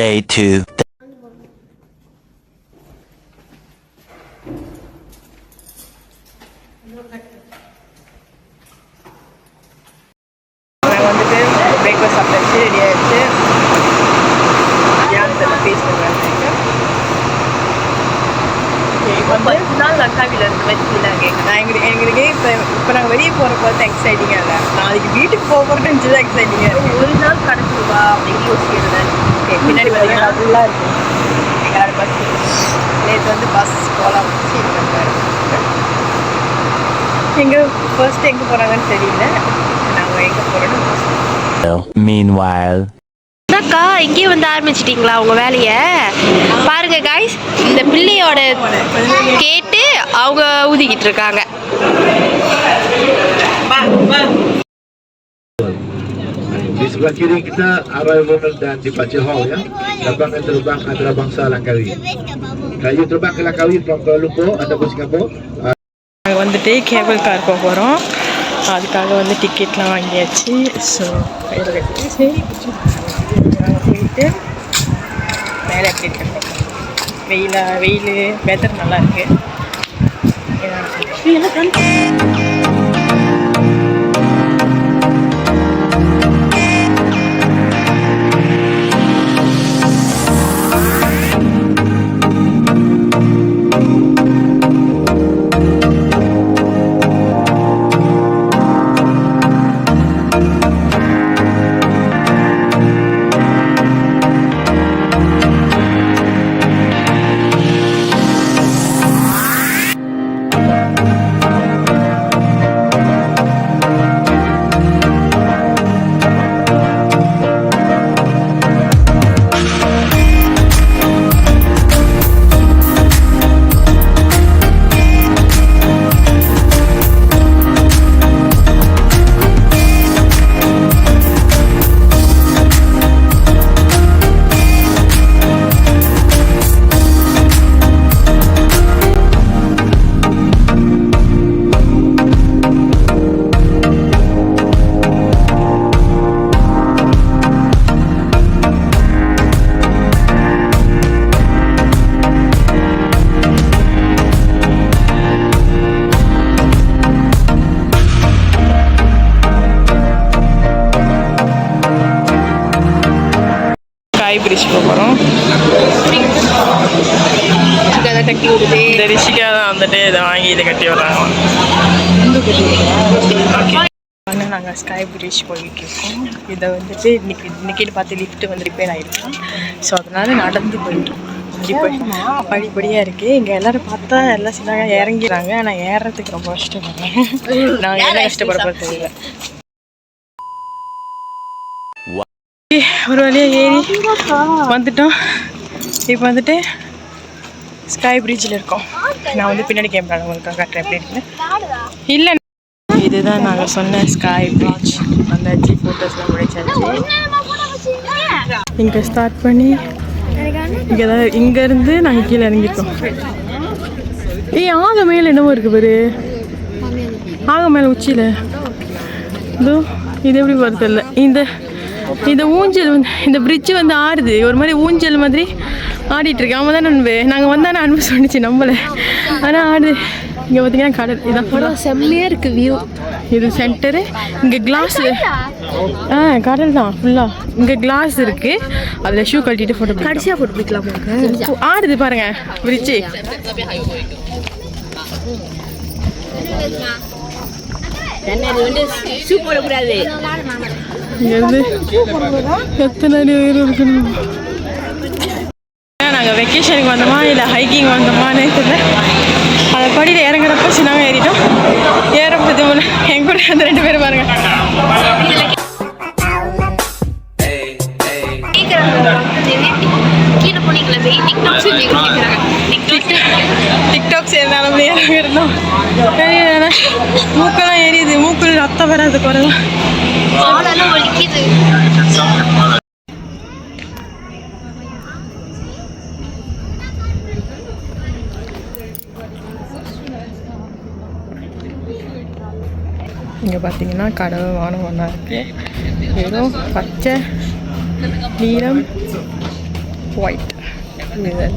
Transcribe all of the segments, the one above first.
Day 2. நாங்கள் வந்துட்டு breakfast சாப்பிட்டாச்சு ரெடி ஆயிடுச்சு பத்து நாள் அக்காவில நான் எங்களுக்கு எங்களுக்கு இப்போ இப்போ நாங்கள் வெளியே போகிற பார்த்து எக்ஸைட்டிங்காக இல்லை நாளைக்கு வீட்டுக்கு போக போகிறேன்னு தான் எக்ஸைட்டிங்காக இருக்குது ஒரு நாள் கிடச்சிருவா அப்படின்னு யோசிக்கிறது பின்னாடி பார்த்தீங்கன்னா ஃபுல்லாக இருக்கும் எங்களோட பஸ் நேற்று வந்து பஸ் போகலாம் எங்கே ஃபர்ஸ்ட் எங்கே போகிறாங்கன்னு தெரியல. நாங்கள் எங்கே போகிறோன்னு Meanwhile. அக்கா இங்கேயே வந்து ஆரம்பிச்சிட்டிங்களா உங்க வேலையை? பாருங்க காய்ஸ் இந்த பிள்ளையோட கேட்டு அவங்க ஊதிக்கிட்டு இருக்காங்க. Sebelah kiri kita Arai Ronald dan Departure Hall ya. Terbang dan terbang antara bangsa Langkawi. Kayu terbang ke Langkawi from Kuala Lumpur ataupun Singapura. Uh, நாங்கள் வந்துட்டு கேபிள் கார் போக போகிறோம் அதுக்காக வந்து டிக்கெட்லாம் வாங்கியாச்சு ஸோ கையில் கட்டி சரி போயிட்டு மேலே எப்படி இருக்கோம் வெயிலா வெயில் வெதர் நல்லா இருக்கு ரிஷிகா தான் வந்துட்டு இதை வாங்கி இதை கட்டி விடுறாங்க நாங்கள் ஸ்கை பிரிட்ஜ் போயிட்டு இருக்கோம் இதை வந்துட்டு இன்னைக்கு இன்னைக்கு பார்த்து லிஃப்ட் வந்து ரிப்பேர் ஆகிருக்கோம் ஸோ அதனால நடந்து போயிட்டோம் படிப்படி படிப்படியாக இருக்குது இங்கே எல்லாரும் பார்த்தா எல்லாம் சின்னாங்க இறங்கிறாங்க ஆனால் ஏறுறதுக்கு ரொம்ப கஷ்டப்படுறேன் நாங்கள் என்ன கஷ்டப்பட போகிறது தெரியல. ஒரு வழியாக ஏறி வந்துட்டோம். இப்போ வந்துட்டு ஸ்கை பிரிட்ஜில் இருக்கோம். நான் வந்து பின்னாடி கேமரா உங்களுக்கு காட்டுறேன். எப்படி இல்லை இதுதான் நாங்கள் சொன்ன ஸ்கை பிரிட்ஜ் வந்தாச்சு ஃபோட்டோஸ்லாம் முடிச்சாச்சு. இங்கே ஸ்டார்ட் பண்ணி இங்கே தான் இங்கேருந்து நாங்கள் கீழே இறங்கிட்டோம். ஏய் ஆக மேலே என்னவோ இருக்கு பாரு. ஆக மேலே உச்சியில். இதோ இது எப்படி வருது இல்லை இந்த இந்த ஊஞ்சல் வந்து இந்த பிரிட்ஜ் வந்து ஆடுது ஒரு மாதிரி ஊஞ்சல் மாதிரி ஆடிட்டு இருக்கு. அவன் தான் அன்பு நாங்கள் வந்தானே அன்பு சொன்னிச்சு நம்மள ஆனால் ஆடுது இங்கே பார்த்தீங்கன்னா கடல் இதான் full ஆ. செம்மையா இருக்கு வியூ இது சென்டரு இங்கே கிளாஸ் ஆ கடல் தான் ஃபுல்லாக இங்கே கிளாஸ் இருக்கு. அதில் ஷூ கழட்டிட்டு ஃபோட்டோ கடைசியா போட்டு பிடிக்கலாம் ஆடுது பாருங்க பிரிட்ஜு வந்து ஷூ போடக்கூடாது இங்கேருந்து எத்தனை உயரம் இருக்கணும் நாங்கள் வெக்கேஷனுக்கு வந்தோமா? இல்லை ஹைக்கிங் வந்தோமான்னு தெரியல. அந்த படியில் இறங்குறப்ப சின்னாங்க ஏறிட்டோம். ஏறப்பது என் கூட அந்த ரெண்டு பேரும் பாருங்க. டிக்டாக் சேர்ந்தாலும் இருந்தோம் மூக்கெல்லாம் எரியுது மூக்கில் ரத்தம் வராது வலிக்குது. இங்கே பார்த்தீங்கன்னா கடவுள் வானம் ஒன்றா இருக்குது வெறும் பச்சை நீலம் ஒயிட் இதுதான்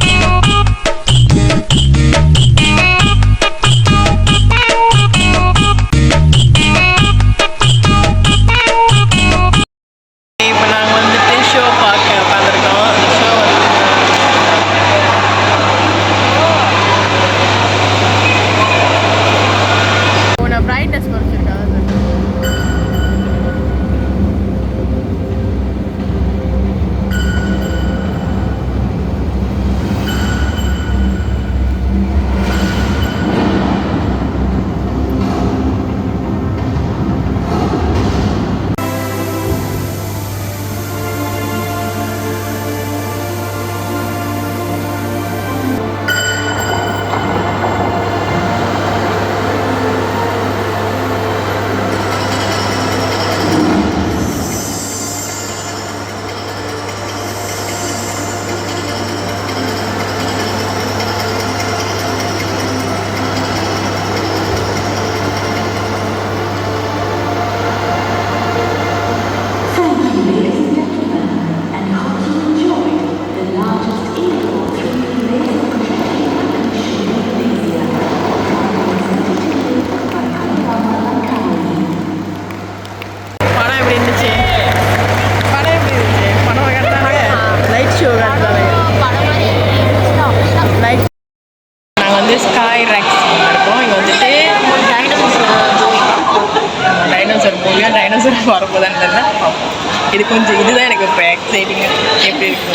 இது கொஞ்சம் இதுதான் எனக்கு இப்போ எக்ஸைட்டிங்காக எப்படி இருக்கு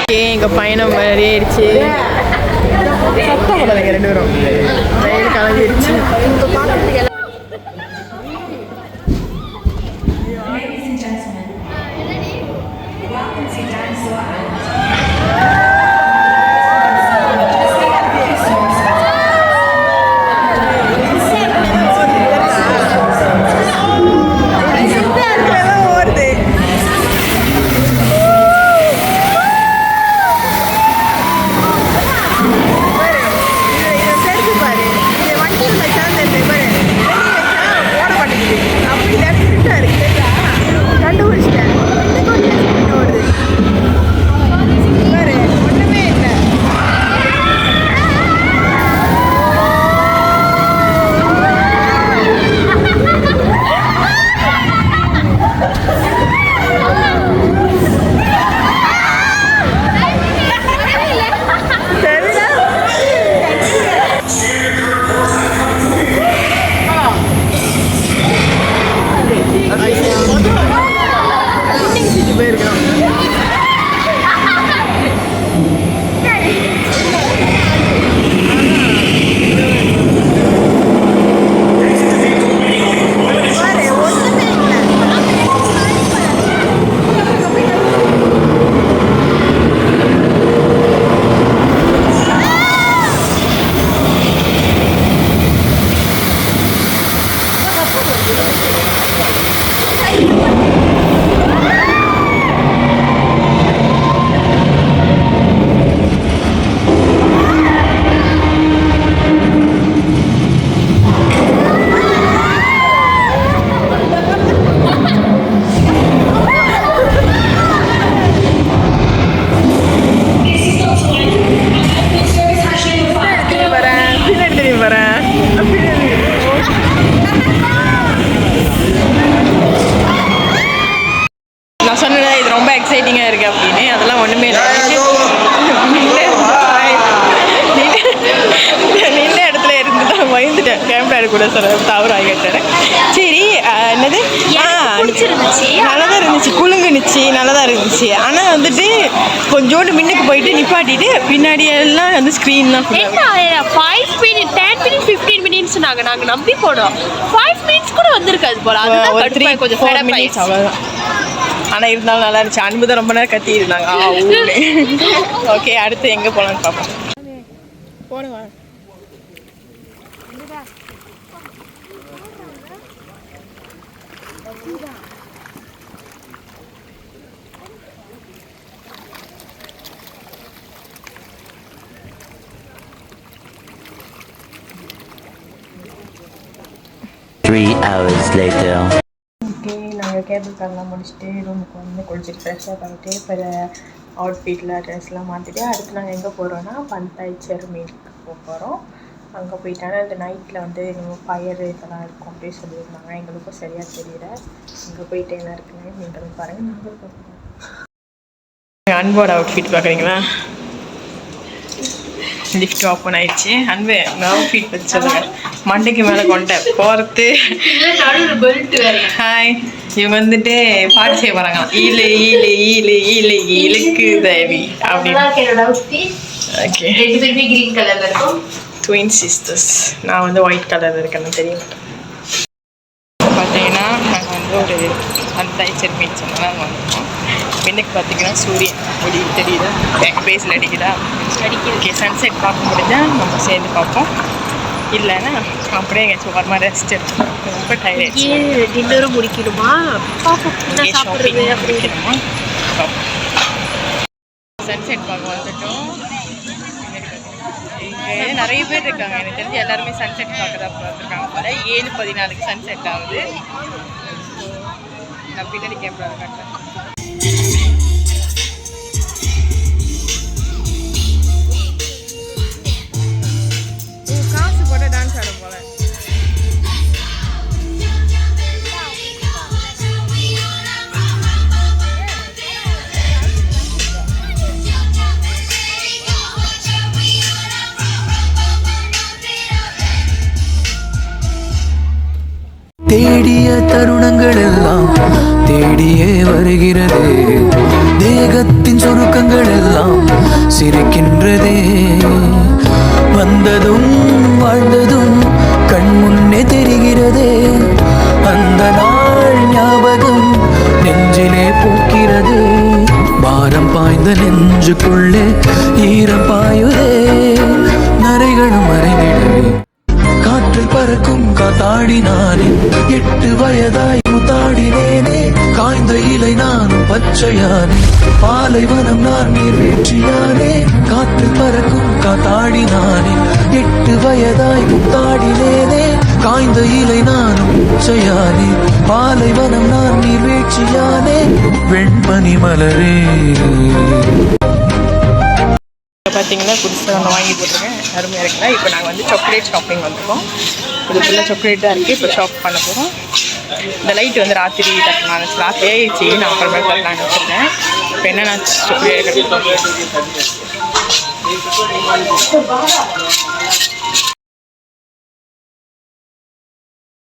ஓகே எங்கள் பயணம் ஏறிடுச்சு சத்தம் போடாதீங்க ரெண்டு பேரும். ரயில் கிளம்பிடுச்சு பிடிச்சிருந்துச்சு. நல்லா தான் இருந்துச்சு. குலுங்குனுச்சு நல்லா தான் இருந்துச்சு. ஆனால் வந்துட்டு கொஞ்சோண்டு முன்னுக்கு போயிட்டு நிப்பாட்டிட்டு பின்னாடி எல்லாம் வந்து ஸ்க்ரீன்லாம் என்ன five minute ten minute fifteen minutes நாங்கள் நாங்கள் நம்பி போனோம். ஃபைவ் மினிட்ஸ் கூட வந்திருக்காது போல. அதுதான் த்ரீ கொஞ்சம் ஃபோர் மினிட்ஸ் அவ்வளோதான் ஆனால் இருந்தாலும் நல்லா இருந்துச்சு. அன்பு தான் ரொம்ப நேரம் கத்தி இருந்தாங்க ஆ ஓகே அடுத்து எங்கே போகலான்னு பார்ப்போம் போடுவா Three hours later. ஓகே நாங்கள் கேபிள் கார்லாம் முடிச்சுட்டு ரூமுக்கு வந்து குளிச்சுட்டு ஃப்ரெஷ்ஷாக ஆகிட்டு இப்போ அவுட்ஃபிட்டில் ட்ரெஸ்லாம் மாற்றிட்டு அடுத்து நாங்கள் எங்கே போகிறோன்னா பந்தாய் செருமீனுக்கு போக போகிறோம் அங்கே போயிட்டானா அந்த நைட்டில் வந்து ஃபயர் இதெல்லாம் இருக்கும் அப்படின்னு சொல்லியிருந்தாங்க. எங்களுக்கும் சரியாக தெரியல. அங்கே போயிட்டு என்ன இருக்குன்னு நீங்களும் பாருங்கள் நாங்களும் பார்க்கலாம் அன்போட அவுட்ஃபிட் பார்க்குறீங்களா லிஃப்ட் ஓப்பன் ஆயிடுச்சு. அன்பு அவுட்ஃபிட் பற்றி சொல்லுங்க. மண்டைக்கு மேலே கொண்ட. போகிறது ஹாய் இவங்க வந்துட்டு பாட்டு செய்ய போகிறாங்க ஈலு ஈலு ஈலு ஈலு இழுக்கு தேவி. அப்படின்னு ஓகே கிரீன் கலர்ல இருக்கும். ட்வின் சிஸ்டர்ஸ் நான் வந்து ஒயிட் கலர் இருக்கேன்னு தெரிய மாட்டேன் பார்த்தீங்கன்னா நாங்கள் வந்து ஒரு அந்த ஐச்சர் மீட் சொன்னால் நாங்கள் பின்னுக்கு பார்த்தீங்கன்னா சூரியன் ஒளி தெரியுதா. எங்கள் பேஸில் அடிக்குதா? அடிக்குது. ஓகே சன்செட் பார்க்க முடிஞ்சால் நம்ம சேர்ந்து பார்ப்போம். இல்லைன்னா அப்படியே எங்கேயாச்சும் மாதிரி ரெஸ்ட் எடுக்கணும் ரொம்ப டயர்ட் டின்னரும் முடிக்கணுமா? சாப்பிடுறது அப்படின்னு. சன்செட் பார்க்க வந்துட்டோம். இங்கே நிறைய பேர் இருக்காங்க. எனக்கு தெரிஞ்சு எல்லாருமே சன்செட் பார்க்க தான் பார்த்துருக்காங்க போல. ஏழு பதினாலுக்கு சன்செட் ஆகுது. நான் பின்னாடி கேமரா காட்டுறேன். தருணங்கள் எல்லாம் தேடியே வருகிறது. தேகத்தின் சுருக்கங்கள் எல்லாம் சிரிக்கின்றதே. வந்ததும் வாழ்ந்ததும் கண் முன்னே தெரிகிறதே. அந்த நாள் ஞாபகம் நெஞ்சிலே போக்கிறது. பாரம் பாய்ந்த நெஞ்சுக்குள்ளே ஈரம் பாயுதே. நரைகளும் மறைந்த நானும் பச்சையானே பாலைவனம் நான் நீர் வீழ்ச்சியானே காற்றில் பறக்கும் காத்தாடினானே எட்டு வயதாய் முத்தாடினேனே காய்ந்த இலை நானும் உச்சையானே பாலைவனம் நான் நீர் வீழ்ச்சியானே வெண்பனி மலரே. பார்த்தீங்கன்னா புதுசாக ஒன்று வாங்கி போட்டுருக்கேன். அருமையாக இருக்குன்னா இப்போ நாங்கள் வந்து சாக்லேட் ஷாப்பிங் வந்திருக்கோம். இது ஃபுல்லாக சாக்லேட்டாக இருக்குது இப்போ ஷாப் பண்ண போகிறோம் இந்த லைட் வந்து ராத்திரி தட்டலாம் ராத்திரி ஆயிடுச்சு. நான் அப்புறமே தட்டலாம்னு வச்சுருக்கேன் இப்போ என்னென்ன சாக்லேட்